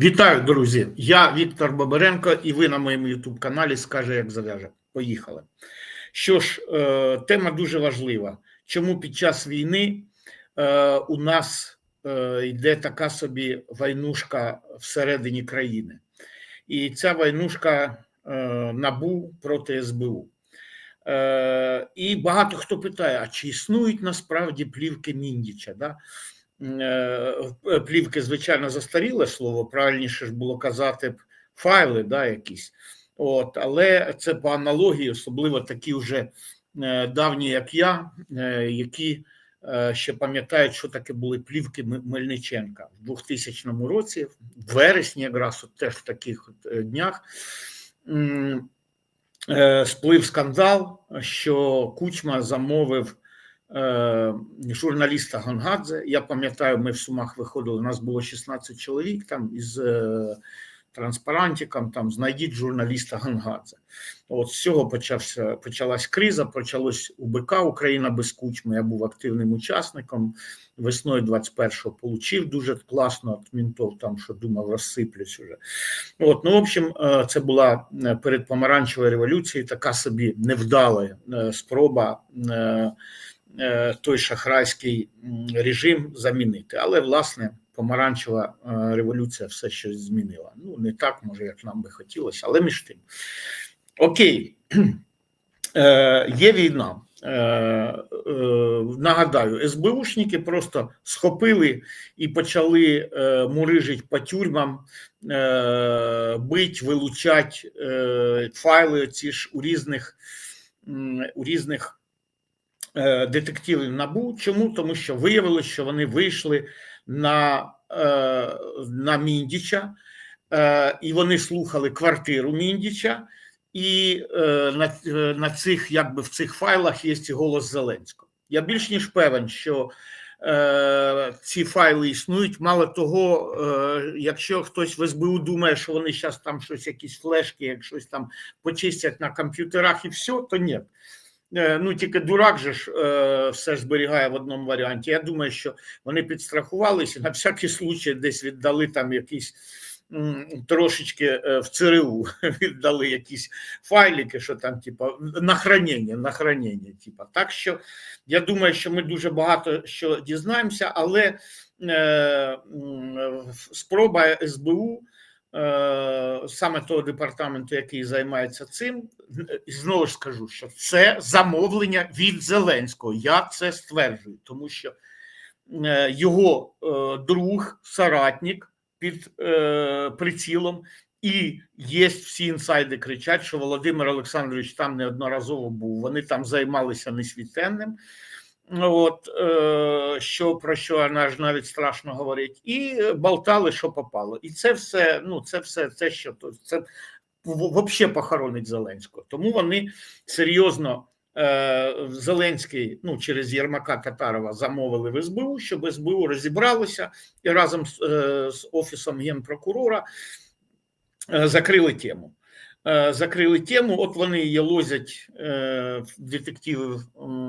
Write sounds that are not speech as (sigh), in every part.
Вітаю, друзі! Я Віктор Бабаренко, і ви на моєму youtube каналі скаже, як зав'яже. Поїхали. Що ж, е, тема дуже важлива. Чому під час війни е, у нас е, йде така собі войнушка всередині країни? І ця войнушка набу проти СБУ. І багато хто питає: а чи існують насправді плівки Міндіча? Да? Е, плівки, звичайно, застаріле слово, правильніше ж було казати б файли, да, якісь. От, Але це по аналогії, особливо такі вже е, давні, як я, е, які ще пам'ятають, що таке були плівки Мельниченка в 2000 році, в вересні, якраз от теж в таких от днях. Сплив скандал, що Кучма замовив Е, журналіста Гонгадзе. Я пам'ятаю, ми в Сумах виходили. У нас було 16 чоловік там із е, транспарантиком. Там знайдіть журналіста Гонгадзе. От з цього почався почалась криза. Почалось УБК Україна без кучми. Я був активним учасником. Весною 21-го получив дуже класно від мінтов, там що думав, розсиплюсь уже. От, ну, в общем, е, це була перед помаранчевою революцією така собі невдала спроба. Е, той шахрайський режим замінити. Але власне помаранчева е, революція все щось змінила. Ну не так, може, як нам би хотілося, але між тим. Окей, е, є війна. Нагадаю, СБУшники просто схопили і почали мурижити по тюрмам, бить, вилучать файли ці ж у різних у різних детективів набу. Чому? Тому що виявилося, що вони вийшли на е, на Міндіча, е, і вони слухали квартиру Міндіча, і на на цих, якби в цих файлах є і голос Зеленського. Я більш ніж певен, що ці файли існують. Мало того, якщо хтось в СБУ думає, що вони зараз там щось, якісь флешки, як щось там почистять на комп'ютерах і все, то ні. Е, ну тільки дурак же ж е, все зберігає в одному варіанті. Я думаю, що вони підстрахувалися на всякий случай десь віддали там якісь трошечки е, в ЦРУ, (laughs) віддали якісь файлики, що там, типа, на хранення, на хранення. Типа. Так що я думаю, що ми дуже багато що дізнаємося, але е, спроба СБУ. Е, саме того департаменту, який займається цим, і знову ж скажу, що це замовлення від Зеленського. Я це стверджую, тому що е, його е, друг, соратник під прицілом, і є всі інсайди кричать, що Володимир Олександрович там неодноразово був. Вони там займалися несвітенним. От е, що про що наш навіть страшно говорить, і болтали, що попало. І це все, ну це все, це що це взагалі похоронить Зеленського. Тому вони серйозно е, Зеленський ну через Єрмака Татарова замовили в СБУ, щоб СБУ розібралося і разом з, е, з офісом генпрокурора е, закрили тему. Е, закрили тему. От вони її лозять е, детективи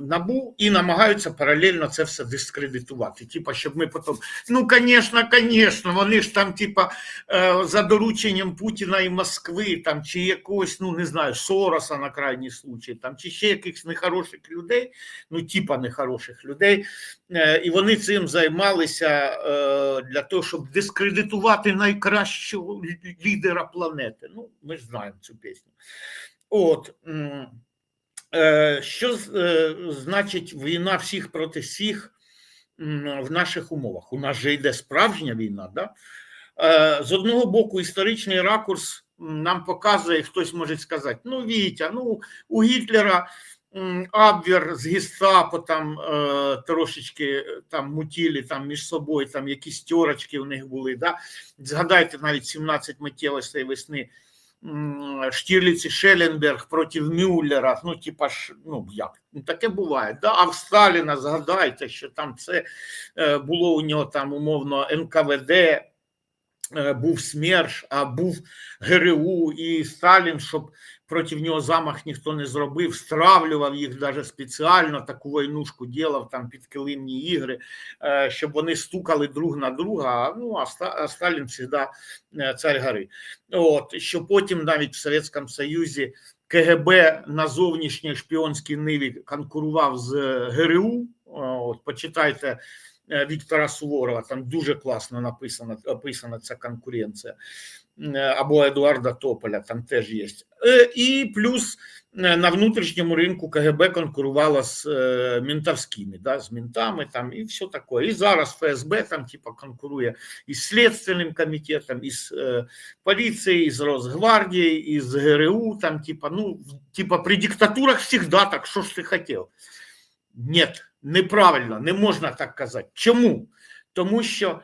набу і намагаються паралельно це все дискредитувати. Типа, щоб ми потім. Ну, звісно, звісно, вони ж там, типа, е, за дорученням Путіна і Москви, там чи якогось, ну не знаю, Сороса на крайній случай, там чи ще якихось нехороших людей, ну типа нехороших людей. І вони цим займалися для того, щоб дискредитувати найкращого лідера планети. Ну, ми ж знаємо цю пісню. От е, що е, значить війна всіх проти всіх в наших умовах? У нас же йде справжня війна. Да? Е, з одного боку, історичний ракурс нам показує, хтось може сказати: ну, Вітя, ну у Гітлера. Абвер з гестапо там трошечки там мутілі там між собою, там якісь тьорочки у них були. Да? Згадайте навіть 17 миттєвостей весни Штірліц і Шелленберг проти Мюллера, ну, типа ну як, ну таке буває. Да? А в Сталіна згадайте, що там це е, було у нього там умовно НКВД, е, був СМЕРШ, а був ГРУ і Сталін, щоб проти нього замах ніхто не зробив, стравлював їх навіть спеціально, таку войнушку ділав там під килимні ігри, е, щоб вони стукали друг на друга. Ну а Сталін завжди цар гори. От що потім навіть в Совєтському Союзі КГБ на зовнішній шпіонській ниві конкурував з ГРУ. От почитайте е, Віктора Суворова, там дуже класно написано описана ця конкуренція. Е, Або Едуарда Тополя, там теж є. Е, І плюс е, на внутрішньому ринку КГБ конкурувала з е, ментовськими, да, з ментами там і все таке. І зараз ФСБ там типа конкурує із Слідственним комітетом, із е, поліцією, із Росгвардією, із ГРУ, там типа, ну, типа при диктатурах всегда так, що ж ти хотів? Ні, неправильно, не можна так казати. Чому? Тому що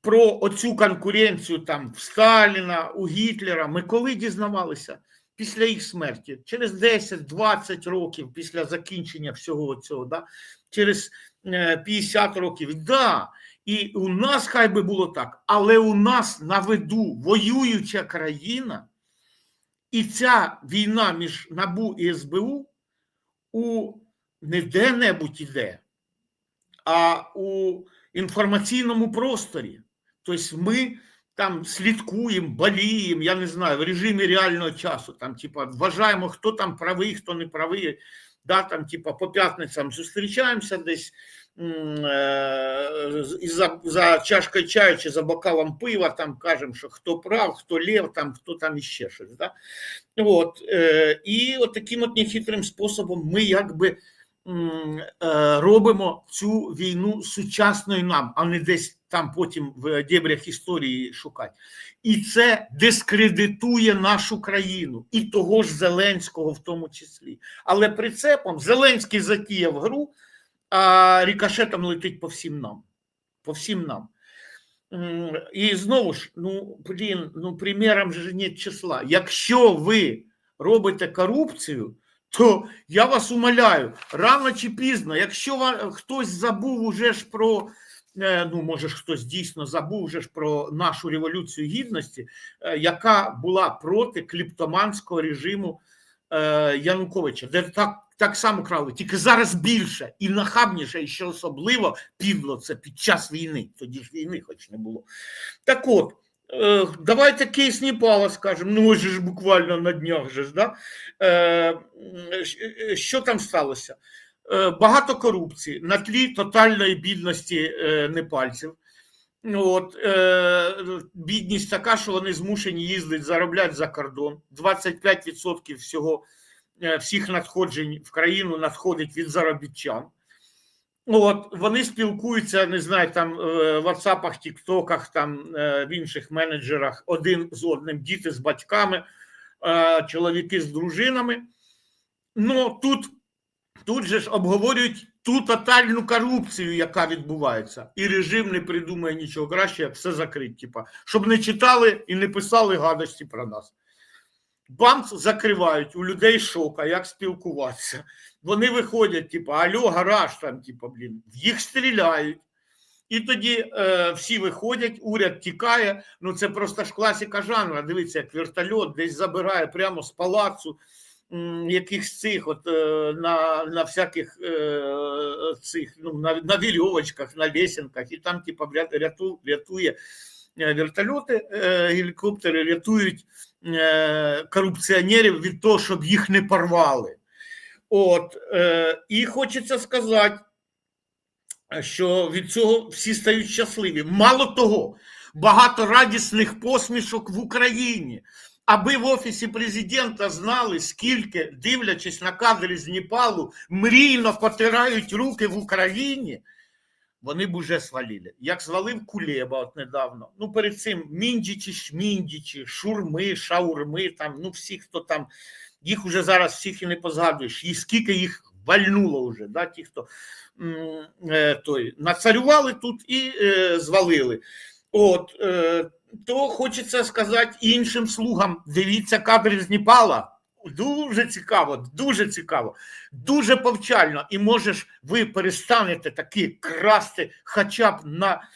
про оцю конкуренцію там в Сталіна, у Гітлера ми коли дізнавалися? Після їх смерті, через 10-20 років після закінчення всього цього, да? через е, 50 років, да. І у нас хай би було так, але у нас на виду воююча країна, і ця війна між НАБУ і СБУ у не де-небудь іде, а у інформаційному просторі. Тобто ми там слідкуємо, боліємо, я не знаю, в режимі реального часу. Там, типа, вважаємо, хто там правий, хто не правий. Да, там, типа, по п'ятницям зустрічаємося десь е, і за, за чашкою чаю чи за бокалом пива, там кажемо, що хто прав, хто лев, там, хто там іще щось. Да? От, е, і от таким от нехитрим способом ми якби робимо цю війну сучасною нам, а не десь там потім в дебрях історії шукати. І це дискредитує нашу країну і того ж Зеленського в тому числі. Але прицепом Зеленський затіяв гру, а рікошетом летить по всім нам. По всім нам. І знову ж, ну блін, ну приміром же нет числа. Якщо ви робите корупцію, то я вас умоляю, рано чи пізно, якщо хтось забув уже ж про, е, ну може хтось дійсно забув вже ж про нашу революцію гідності, е, яка була проти кліптоманського режиму е, Януковича, де так, так само крали, тільки зараз більше і нахабніше, і ще особливо підло це під час війни. Тоді ж війни, хоч не було. Так от. Е, Давайте кейс Непала скажемо. Ну, ось ж буквально на днях же ж, да? Е, е, Що там сталося? Багато корупції на тлі тотальної бідності непальців. От, е, бідність така, що вони змушені їздити заробляти за кордон. 25% всього всіх надходжень в країну надходить від заробітчан. От, вони спілкуються, не знаю, там е, в WhatsApp, Тіктоках, там е, в інших менеджерах один з одним, діти з батьками, е, чоловіки з дружинами. Ну тут, тут же ж обговорюють ту тотальну корупцію, яка відбувається, і режим не придумає нічого краще, як все закрити, типа, щоб не читали і не писали гадості про нас. Бамс закривають, у людей шока, як спілкуватися. Вони виходять, типу, альо, гараж там, типу, блін, їх стріляють. І тоді е, всі виходять, уряд тікає. Ну це просто ж класика жанру. Дивіться, як вертольот десь забирає прямо з палацу м, якихось цих, от е, на, на всяких е, цих, ну, на, на вірьовочках, на лесенках, і там, типу, ряту, рятує е, вертольоти, е, гелікоптери рятують корупціонерів від того, щоб їх не порвали. От, е, і хочеться сказати, що від цього всі стають щасливі. Мало того, багато радісних посмішок в Україні. Аби в офісі президента знали, скільки, дивлячись на кадри з Непалу, мрійно потирають руки в Україні, вони б уже свалили. Як звалив Кулеба от недавно. Ну, перед цим міндічі, шміндічі, шурми, шаурми, там, ну всі, хто там, їх уже зараз всіх і не позгадуєш. І скільки їх вальнуло вже, да, ті, хто е, той, нацарювали тут і е, звалили. От, е, то хочеться сказати іншим слугам: дивіться кадри з Непала. Дуже цікаво, дуже цікаво, дуже повчально. І можеш ви перестанете таки красти хоча б на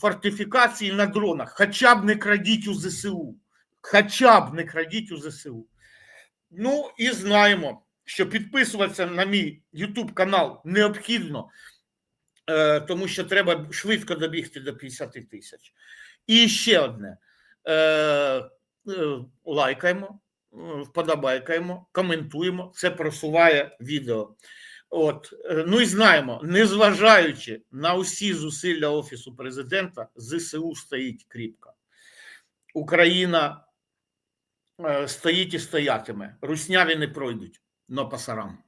фортифікації на дронах. Хоча б не крадіть у ЗСУ. Хоча б не крадіть у ЗСУ. Ну і знаємо, що підписуватися на мій YouTube канал необхідно, е, тому що треба швидко добігти до 50 тисяч. І ще одне: е, е, лайкаємо, вподобайкаємо, коментуємо. Це просуває відео. От, е, ну і знаємо, незважаючи на усі зусилля Офісу президента, ЗСУ стоїть кріпко. Україна е, стоїть і стоятиме. Русняві не пройдуть, но пасарам.